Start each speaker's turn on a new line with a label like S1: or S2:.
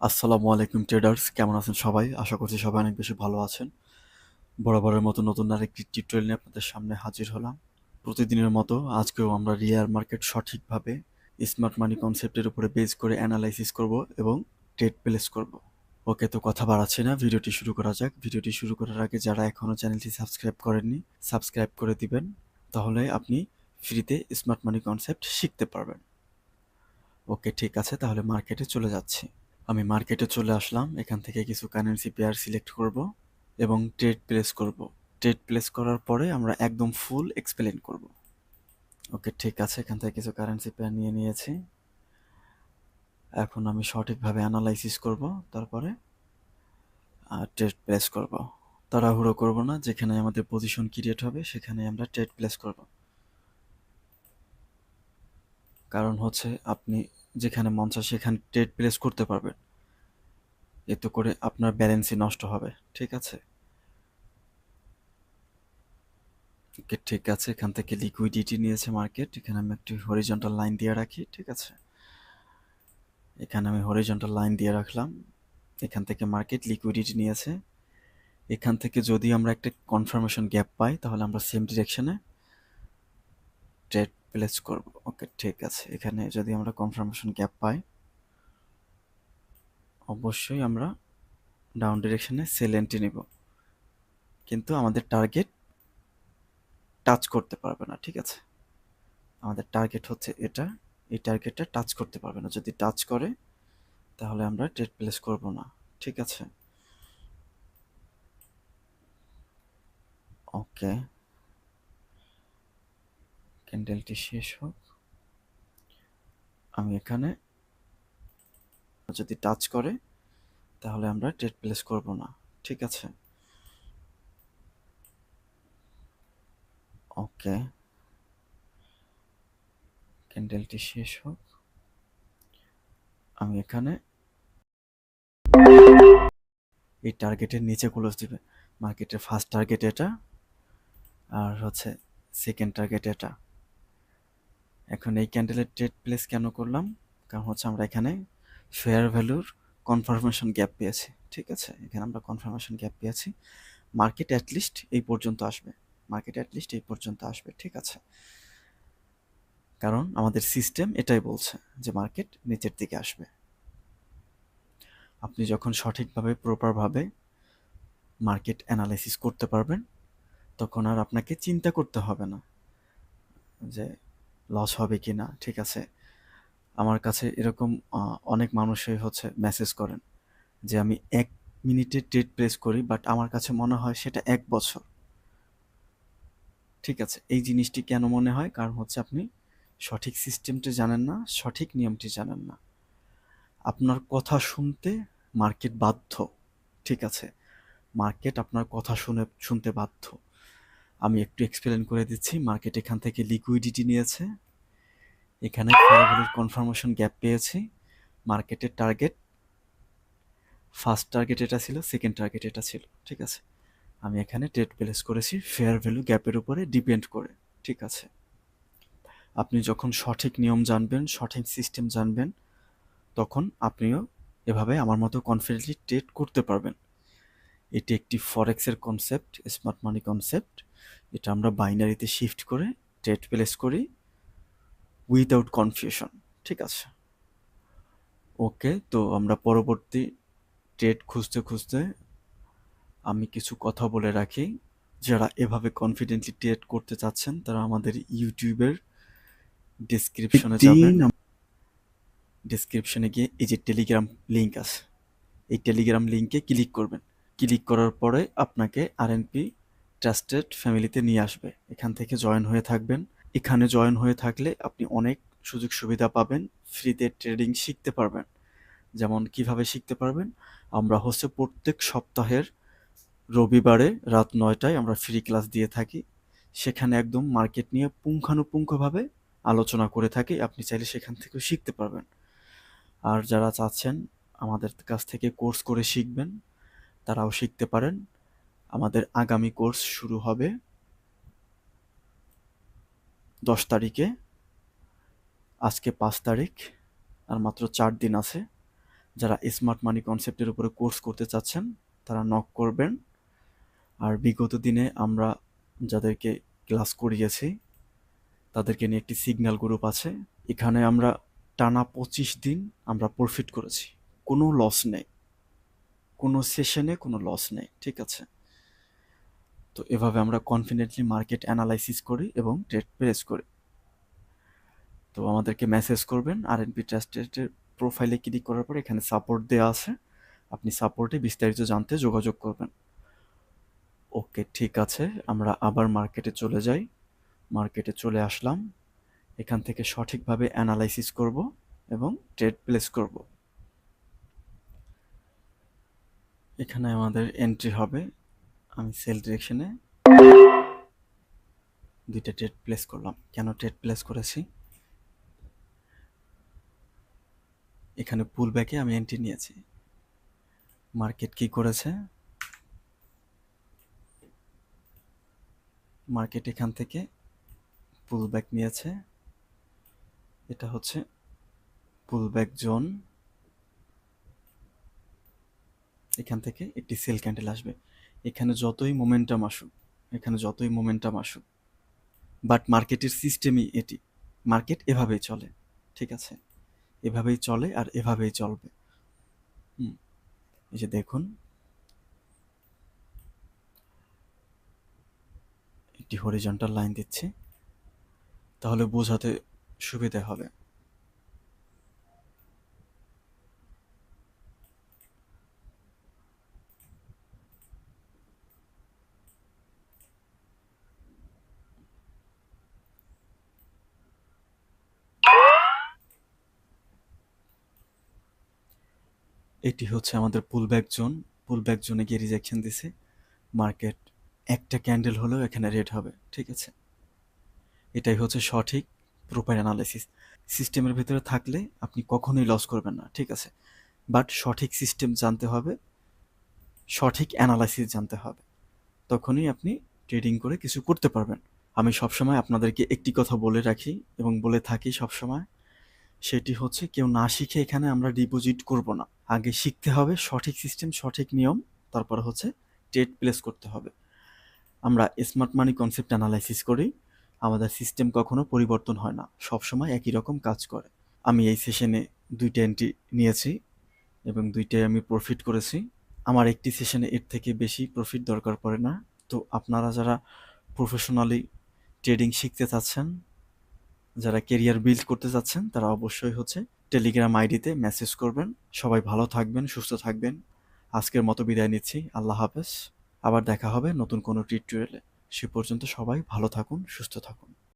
S1: আসসালামু আলাইকুম ট্রেডার্স কেমন আছেন সবাই? আশা করছি সবাই অনেক বেশি ভালো আছেন। বরাবরের মতো নতুন আরেকটি টিউটোরিয়াল নিয়ে আপনাদের সামনে হাজির হলাম। প্রতিদিনের মতো আজকেও আমরা রিয়ার মার্কেট সঠিকভাবে স্মার্ট মানি কনসেপ্টের উপরে বেস করে অ্যানালাইসিস করব এবং ট্রেড প্লেস করব। ওকে, তো কথা বাড়াচ্ছি না। ভিডিওটি শুরু করা যাক। ভিডিওটি শুরু করার আগে যারা এখনও চ্যানেলটি সাবস্ক্রাইব করেননি সাবস্ক্রাইব করে দিবেন। তাহলে আপনি ফ্রিতে স্মার্ট মানি কনসেপ্ট শিখতে পারবেন। ওকে, ঠিক আছে। তাহলে মার্কেটে চলে যাচ্ছি। আমি মার্কেটে চলে আসলাম, এখান থেকে কিছু কারেন্সি পেয়ার সিলেক্ট করব এবং ট্রেড প্লেস করব। ট্রেড প্লেস করার পরে আমরা একদম ফুল এক্সপ্লেন করব। ওকে, ঠিক আছে, এখান থেকে কিছু কারেন্সি পেয়ার নিয়ে নিয়েছি। এখন আমি সঠিকভাবে অ্যানালাইসিস করব, তারপরে ট্রেড প্লেস করব। তাড়াহুড়ো করব না, যেখানে আমাদের পজিশন ক্রিয়েট হবে, সেখানে আমরা ট্রেড প্লেস করব। কারণ হচ্ছে আপনি যেখানে মন চায় সেখানে ট্রেড প্লেস করতে পারবেন। এতে করে আপনার ব্যালেন্সই নষ্ট হবে, ঠিক আছে? ঠিক আছে, এখান থেকে লিকুইডিটি নিয়েছে মার্কেট এখানে আমি একটি হরিজন্টাল লাইন দিয়ে রাখি, ঠিক আছে? এখানে আমি হরিজন্টাল লাইন দিয়ে রাখলাম, এখান থেকে মার্কেট লিকুইডিটি নিয়েছে। এখান থেকে যদি আমরা একটা কনফার্মেশন গ্যাপ পাই, তাহলে আমরা সেম ডিরেকশনে ট্রেড প্লেস করব। ওকে ঠিক আছে। এখানে যদি আমরা কনফার্মেশন গ্যাপ পাই, অবশ্যই আমরা ডাউন ডিরেকশনে সেল এন্ট্রি নিব। কিন্তু আমাদের টার্গেট টাচ করতে পারবে না, ঠিক আছে? আমাদের টার্গেট হচ্ছে এটা, এই টার্গেটটা টাচ করতে পারবে না। যদি টাচ করে, তাহলে আমরা ট্রেড প্লেস করব না, ঠিক আছে? ওকে ক্যান্ডেলটি শেষ হোক, আমি এখানে যদি টাচ করে, তাহলে আমরা ট্রেড প্লেস করব না, ঠিক আছে? ওকে। ক্যান্ডেলটি শেষ হোক, আমি এখানে এই টার্গেটের নিচে ক্লোজ দিবে। মার্কেটের ফার্স্ট টার্গেট এটা, আর হচ্ছে সেকেন্ড টার্গেট এটা। এখন এই ক্যান্ডেলের ট্রেড প্লেস কেন করলাম? কারণ হচ্ছে আমরা এখানে ফেয়ার ভ্যালুর কনফার্মেশন গ্যাপ পেয়েছি, ঠিক আছে? এখানে আমরা কনফার্মেশন গ্যাপ পেয়েছি। মার্কেট অ্যাটলিস্ট এই পর্যন্ত আসবে। মার্কেট অ্যাটলিস্ট এই পর্যন্ত আসবে, ঠিক আছে? কারণ আমাদের সিস্টেম এটাই বলছে যে মার্কেট নিচের দিকে আসবে। আপনি যখন সঠিকভাবে প্রপারভাবে মার্কেট অ্যানালাইসিস করতে পারবেন, তখন আর আপনাকে চিন্তা করতে হবে না যে লস হবে কি না ঠিক আছে? আমার কাছে এরকম অনেক মানুষই হচ্ছে মেসেজ করেন যে আমি এক মিনিটে ট্রেড প্লেস করি বাট আমার কাছে মনে হয় সেটা এক বছর। ঠিক আছে? এই জিনিসটি কেন মনে হয়? কারণ হচ্ছে আপনি সঠিক সিস্টেমটি জানেন না, সঠিক নিয়মটি জানেন না। আপনার কথা শুনতে মার্কেট বাধ্য, ঠিক আছে? মার্কেট আপনার কথা শুনে, শুনতে বাধ্য। আমি একটু এক্সপ্লেন করে দিচ্ছি। মার্কেট এখান থেকে লিকুইডিটি নিয়েছে। এখানে কনফার্মেশন গ্যাপ পেয়েছি। মার্কেটের টার্গেট ফার্স্ট টার্গেট এটা ছিল সেকেন্ড টার্গেট এটা ছিল, ঠিক আছে? আমি এখানে ট্রেড প্লেস করেছি ফেয়ার ভ্যালু গ্যাপের উপরে ডিপেন্ড করে, ঠিক আছে? আপনি যখন সঠিক নিয়ম জানবেন, সঠিক সিস্টেম জানবেন, তখন আপনিও এভাবে আমার মতো কনফিডেন্টলি ট্রেড করতে পারবেন। এটি একটি ফরেক্সের কনসেপ্ট স্মার্ট মানি কনসেপ্ট এটা আমরা বাইনারিতে শিফট করে ট্রেড প্লেস করি উইদাউট কনফিউশন ঠিক আছে? ওকে তো আমরা পরবর্তী ট্রেড খুঁজতে খুঁজতে আমি কিছু কথা বলে রাখি। যারা এভাবে কনফিডেন্টলি ট্রেড করতে চাচ্ছেন তারা আমাদের ইউটিউবের ডিসক্রিপশনে যাবেন। ডিসক্রিপশনে গিয়ে এই যে টেলিগ্রাম লিঙ্ক আছে এই টেলিগ্রাম লিঙ্কে ক্লিক করবেন। ক্লিক করার পরে আপনাকে আরএনপি ট্রাস্টেড ফ্যামিলিতে নিয়ে আসবে। এখান থেকে জয়েন হয়ে থাকবেন। এখানে জয়েন হয়ে থাকলে আপনি অনেক সুযোগ সুবিধা পাবেন। ফ্রিতে ট্রেডিং শিখতে পারবেন। যেমন কীভাবে শিখতে পারবেন? আমরা হচ্ছে প্রত্যেক সপ্তাহের রবিবারে রাত নয়টায় আমরা ফ্রি ক্লাস দিয়ে থাকি। সেখানে একদম মার্কেট নিয়ে পুঙ্খানুপুঙ্খভাবে আলোচনা করে থাকি। আপনি চাইলে সেখান থেকেও শিখতে পারবেন। আর যারা চাচ্ছেন আমাদের কাছ থেকে কোর্স করে শিখবেন, তারাও শিখতে পারেন। আমাদের আগামী কোর্স শুরু হবে দশ তারিখে। আজকে পাঁচ তারিখ, আর মাত্র চার দিন আছে। যারা স্মার্ট মানি কনসেপ্টের উপরে কোর্স করতে চাচ্ছেন, তারা নক করবেন। আর বিগত দিনে আমরা যাদেরকে ক্লাস করিয়েছি, তাদেরকে নিয়ে একটি সিগন্যাল গ্রুপ আছে। এখানে আমরা টানা পঁচিশ দিন আমরা প্রফিট করেছি। কোনো লস নেই। কোনো সেশনে কোনো লস নেই, ঠিক আছে? তো এভাবে আমরা কনফিডেন্টলি মার্কেট অ্যানালাইসিস করি এবং ট্রেড প্রেস করি। তো আমাদেরকে মেসেজ করবেন আর এনপি ট্রাস্টেডের প্রোফাইলে ক্লিক করার পর এখানে সাপোর্ট দেওয়া আছে। আপনি সাপোর্টে বিস্তারিত জানতে যোগাযোগ করবেন। ওকে, ঠিক আছে। আমরা আবার মার্কেটে চলে যাই। মার্কেটে চলে আসলাম। এখান থেকে সঠিকভাবে অ্যানালাইসিস করব এবং ট্রেড প্লেস করব। এখানে আমাদের এন্ট্রি হবে। আমি সেল ডিরেকশনে দুইটা ট্রেড প্লেস করলাম। কেন ট্রেড প্লেস করেছি? এখানে পুল ব্যাকে আমি এন্ট্রি নিয়েছি। মার্কেট কি করেছে? মার্কেট এখান থেকে পুল ব্যাক নিয়েছে। এটা হচ্ছে পুল ব্যাক জোন এখান থেকে একটি সেল ক্যান্ডেল আসবে। এখানে যতই মোমেন্টাম আসুক, এখানে যতই মোমেন্টাম আসুক বাট মার্কেটের সিস্টেমই এটি। মার্কেট এভাবেই চলে, ঠিক আছে? এভাবেই চলে আর এভাবেই চলবে। এই যে দেখুন। একটি হরিজন্টাল লাইন দিচ্ছি। তাহলে বোঝাতে সুবিধা হবে। এটি হচ্ছে আমাদের পুল পুলব্যাক জোন পুলব্যাক জোনে গিয়ে রিজেকশন দিছে। মার্কেট একটা ক্যান্ডেল হলেও এখানে রেড হবে, ঠিক আছে? এটাই হচ্ছে সঠিক প্রপার অ্যানালাইসিস সিস্টেমের ভিতরে থাকলে আপনি কখনোই লস করবেন না, ঠিক আছে? বাট সঠিক সিস্টেম জানতে হবে, সঠিক অ্যানালাইসিস জানতে হবে। তখনই আপনি ট্রেডিং করে কিছু করতে পারবেন। আমি সবসময় আপনাদেরকে একটি কথা বলে রাখি এবং বলে থাকি সবসময়, সেটি হচ্ছে কেউ না শিখে এখানে আমরা ডিপোজিট করব না। আগে শিখতে হবে সঠিক সিস্টেম সঠিক নিয়ম, তারপর হচ্ছে ট্রেড প্লেস করতে হবে। আমরা স্মার্ট মানি কনসেপ্ট অ্যানালাইসিস করি, আমাদের সিস্টেম কখনো পরিবর্তন হয় না, সবসময় একই রকম কাজ করে। আমি এই সেশনে দুইটা এন্ট্রি নিয়েছি এবং দুইটাই আমি প্রফিট করেছি। আমার একটি সেশনে এর থেকে বেশি প্রফিট দরকার পড়ে না। তো আপনারা যারা প্রফেশনালি ট্রেডিং শিখতে চাচ্ছেন, যারা কেরিয়ার বিল্ড করতে চাচ্ছেন, তারা অবশ্যই হচ্ছে টেলিগ্রাম আইডিতে মেসেজ করবেন। সবাই ভালো থাকবেন, সুস্থ থাকবেন। আজকের মতো বিদায় নিচ্ছি। আল্লাহ হাফেজ। আবার দেখা হবে নতুন কোনো টিউটোরিয়ালে সে পর্যন্ত সবাই ভালো থাকুন, সুস্থ থাকুন।